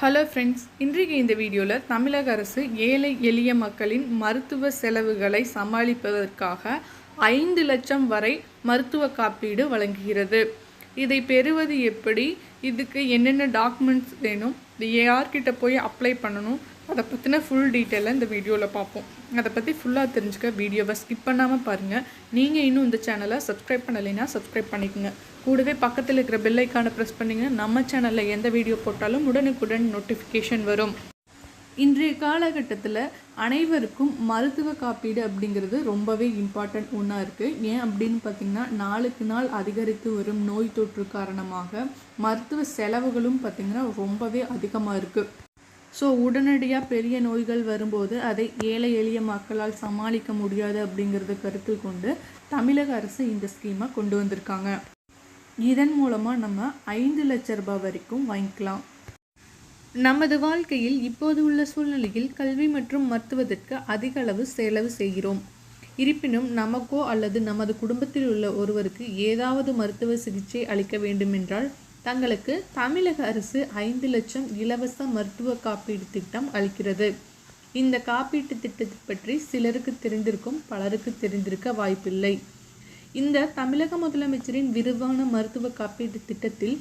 Hello friends இன்றைக்கு இந்த வீடியோவில் தமிழக அரசு ஏழை எளிய மக்களின் மருத்துவ செலவுகளை சமாளிப்பதற்காக ஐந்து லட்சம் வரை மருத்துவ காப்பீடு வழங்குகிறது. இதை பெறுவது எப்படி? இதுக்கு என்னென்ன டாக்குமெண்ட்ஸ் வேணும்? இது யார்கிட்ட போய் அப்ளை பண்ணணும்? அதை பற்றின ஃபுல் டீட்டெயிலை இந்த வீடியோவில் பார்ப்போம். அதை பற்றி ஃபுல்லாக தெரிஞ்சுக்க வீடியோவை ஸ்கிப் பண்ணாமல் பாருங்கள் நீங்கள் இன்னும் இந்த சேனலை சப்ஸ்கிரைப் பண்ணலைன்னா சப்ஸ்கிரைப் பண்ணிக்கோங்க. கூடவே பக்கத்தில் இருக்கிற பெல் ப்ரெஸ் பண்ணிங்கன்னா நம்ம சேனலில் எந்த வீடியோ போட்டாலும் உடனுக்குடன் நோட்டிஃபிகேஷன் வரும். இன்றைய காலகட்டத்தில் அனைவருக்கும் மருத்துவ காப்பீடு அப்படிங்கிறது ரொம்பவே இம்பார்ட்டண்ட் ஒன்றா இருக்குது ஏன் அப்படின்னு பார்த்திங்கன்னா நாளுக்கு நாள் அதிகரித்து வரும் நோய் தொற்று காரணமாக மருத்துவ செலவுகளும் பார்த்திங்கன்னா ரொம்பவே அதிகமாக இருக்குது ஸோ உடனடியாக பெரிய நோய்கள் வரும்போது அதை ஏழை எளிய மக்களால் சமாளிக்க முடியாது அப்படிங்கிறத கருத்தில் கொண்டு தமிழக அரசு இந்த ஸ்கீமை கொண்டு வந்திருக்காங்க. இதன் மூலமாக நம்ம ஐந்து லட்ச ரூபாய் வரைக்கும் வாங்கிக்கலாம். நமது வாழ்க்கையில் இப்போது உள்ள சூழ்நிலையில் கல்வி மற்றும் மருத்துவத்திற்கு அதிக அளவு செலவு செய்கிறோம். இருப்பினும் நமக்கோ அல்லது நமது குடும்பத்தில் உள்ள ஒருவருக்கு ஏதாவது மருத்துவ சிகிச்சை அளிக்க வேண்டுமென்றால் தங்களுக்கு தமிழக அரசு ஐந்து லட்சம் இலவச மருத்துவ காப்பீடு திட்டம் அளிக்கிறது. இந்த காப்பீட்டு திட்டத்தை பற்றி சிலருக்கு தெரிந்திருக்கும் பலருக்கு தெரிந்திருக்க வாய்ப்பில்லை. இந்த தமிழக முதலமைச்சரின் விரிவான மருத்துவ காப்பீட்டு திட்டத்தில்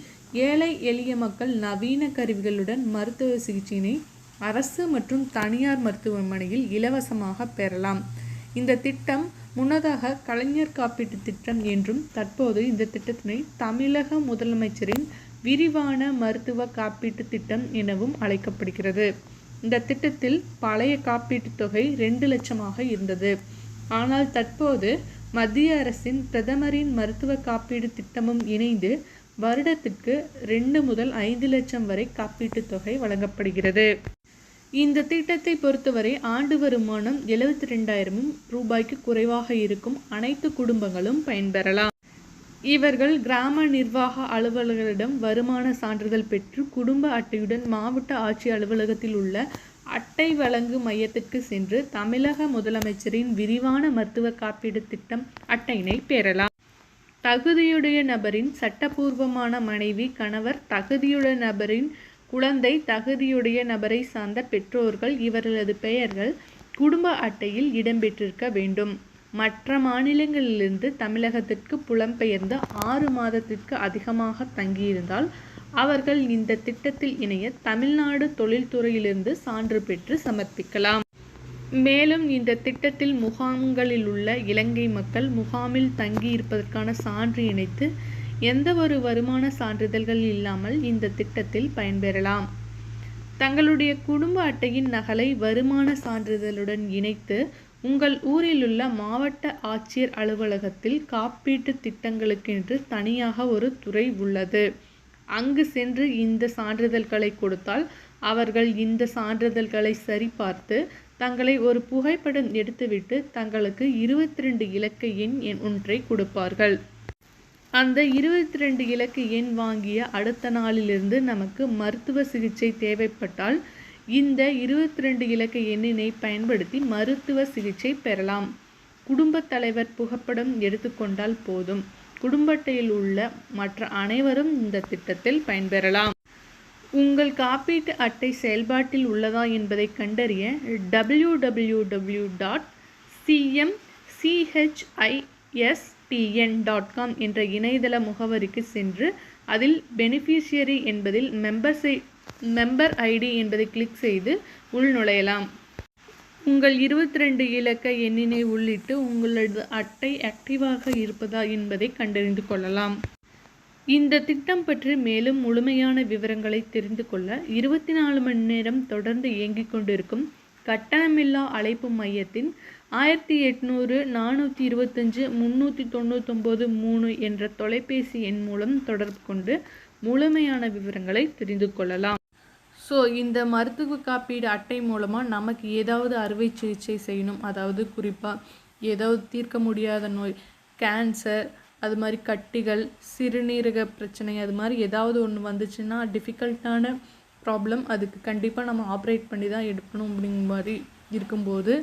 ஏழை எளிய மக்கள் நவீன கருவிகளுடன் மருத்துவ சிகிச்சையினை அரசு மற்றும் தனியார் மருத்துவமனையில் இலவசமாக பெறலாம். இந்த திட்டம் முன்னதாக கலைஞர் காப்பீட்டு திட்டம் என்றும் தற்போது இந்த திட்டத்தினை தமிழக முதலமைச்சரின் விரிவான மருத்துவ காப்பீட்டு திட்டம் எனவும் அழைக்கப்படுகிறது. இந்த திட்டத்தில் பழைய காப்பீட்டுத் தொகை ரெண்டு லட்சமாக இருந்தது. ஆனால் தற்போது மத்திய அரசின் பிரதமரின் மருத்துவ காப்பீடு திட்டமும் இணைந்து வருடத்திற்கு ரெண்டு முதல் ஐந்து லட்சம் வரை காப்பீட்டுத் தொகை வழங்கப்படுகிறது. இந்த திட்டத்தை பொறுத்தவரை ஆண்டு வருமானம் எழுபத்தி ரெண்டாயிரமும் ரூபாய்க்கு குறைவாக இருக்கும். அனைத்து குடும்பங்களும் பயன்பெறலாம். இவர்கள் கிராம நிர்வாக அலுவலர்களிடம் வருமான சான்றிதழ் பெற்று குடும்ப அட்டையுடன் மாவட்ட ஆட்சி அலுவலகத்தில் உள்ள அட்டை வழங்கு மையத்திற்கு சென்று தமிழக முதலமைச்சரின் விரிவான மருத்துவ காப்பீடு திட்டம் அட்டையினை பெறலாம். தகுதியுடைய நபரின் சட்டபூர்வமான மனைவி கணவர் தகுதியுடைய நபரின் குழந்தை தகுதியுடைய நபரை சார்ந்த பெற்றோர்கள் இவர்களது பெயர்கள் குடும்ப அட்டையில் இடம்பெற்றிருக்க வேண்டும். மற்ற மாநிலங்களிலிருந்து தமிழகத்திற்கு புலம்பெயர்ந்து ஆறு மாதத்திற்கு அதிகமாக தங்கியிருந்தால் அவர்கள் இந்த திட்டத்தில் இணைய தமிழ்நாடு தொழில்துறையிலிருந்து சான்று பெற்று சமர்ப்பிக்கலாம். மேலும் இந்த திட்டத்தில் முகாம்களில் உள்ள இலங்கை மக்கள் முகாமில் தங்கியிருப்பதற்கான சான்று இணைத்து எந்த ஒரு வருமான சான்றிதழ்கள் இல்லாமல் இந்த திட்டத்தில் பயன்பெறலாம். தங்களுடைய குடும்ப அட்டையின் நகலை வருமான சான்றிதழுடன் இணைத்து உங்கள் ஊரிலுள்ள மாவட்ட ஆட்சியர் அலுவலகத்தில் காப்பீட்டு திட்டங்களுக்கென்று தனியாக ஒரு துறை உள்ளது. அங்கு சென்று இந்த சான்றிதழ்களை கொடுத்தால் அவர்கள் இந்த சான்றிதழ்களை சரிபார்த்து தங்களை ஒரு புகைப்படம் எடுத்துவிட்டு தங்களுக்கு இருபத்தி ரெண்டு இலக்க எண் எண் ஒன்றை கொடுப்பார்கள். அந்த இருபத்தி ரெண்டு இலக்கு எண் வாங்கிய அடுத்த நாளிலிருந்து நமக்கு மருத்துவ சிகிச்சை தேவைப்பட்டால் இந்த இருபத்தி ரெண்டு இலக்க எண்ணினை பயன்படுத்தி மருத்துவ சிகிச்சை பெறலாம். குடும்பத் தலைவர் புகைப்படம் எடுத்துக்கொண்டால் போதும். குடும்ப அட்டையில் உள்ள மற்ற அனைவரும் இந்த திட்டத்தில் பயன்பெறலாம். உங்கள் காப்பீட்டு அட்டை செயல்பாட்டில் உள்ளதா என்பதை கண்டறிய W W W dot CM CHI SPN dot com என்ற இணையதள முகவரிக்கு சென்று அதில் பெனிஃபிஷியரி என்பதில் மெம்பர்ஸை மெம்பர் ஐடி என்பதை கிளிக் செய்து உள்நுழையலாம் உங்கள் இருபத்தி ரெண்டு இலக்க எண்ணினை உள்ளிட்டு உங்களது அட்டை ஆக்டிவாக இருப்பதா என்பதை கண்டறிந்து கொள்ளலாம். இந்த திட்டம் பற்றி மேலும் முழுமையான விவரங்களை தெரிந்து கொள்ள இருபத்தி நாலு மணி நேரம் தொடர்ந்து இயங்கிக் கொண்டிருக்கும் கட்டணமில்லா அழைப்பு மையத்தின் ஆயிரத்தி எட்நூறு நானூற்றி இருபத்தஞ்சு முந்நூற்றி தொண்ணூத்தொம்பது மூணு என்ற தொலைபேசி எண் மூலம் தொடர்பு கொண்டு முழுமையான விவரங்களை தெரிந்து கொள்ளலாம். ஸோ இந்த மருத்துவ காப்பீடு அட்டை மூலமாக நமக்கு ஏதாவது அறுவை சிகிச்சை செய்யணும். அதாவது குறிப்பாக ஏதாவது தீர்க்க முடியாத நோய் கேன்சர் அது மாதிரி கட்டிகள் சிறுநீரக பிரச்சனை அது மாதிரி ஏதாவது ஒன்று வந்துச்சுன்னா டிஃபிகல்ட்டான ப்ராப்ளம் அதுக்கு கண்டிப்பாக நம்ம ஆப்ரேட் பண்ணி தான் எடுக்கணும் அப்படிங்கிற மாதிரி இருக்கும்போது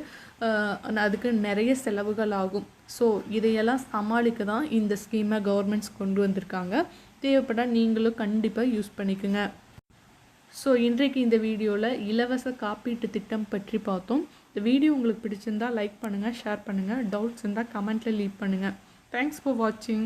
அதுக்கு நிறைய செலவுகள் ஆகும். ஸோ இதையெல்லாம் சமாளிக்க தான் இந்த ஸ்கீமை கவர்மெண்ட்ஸ் கொண்டு வந்திருக்காங்க. தேவைப்பட்டால் நீங்களும் கண்டிப்பாக யூஸ் பண்ணிக்கோங்க. ஸோ இன்றைக்கு இந்த வீடியோவில் இலவச காப்பீட்டு திட்டம் பற்றி பார்த்தோம். இந்த வீடியோ உங்களுக்கு பிடிச்சிருந்தா லைக் பண்ணுங்கள் ஷேர் பண்ணுங்கள் டவுட்ஸ் இருந்தால் கமெண்ட்டில் லீவ் பண்ணுங்கள் தேங்க்ஸ் ஃபார் வாட்சிங்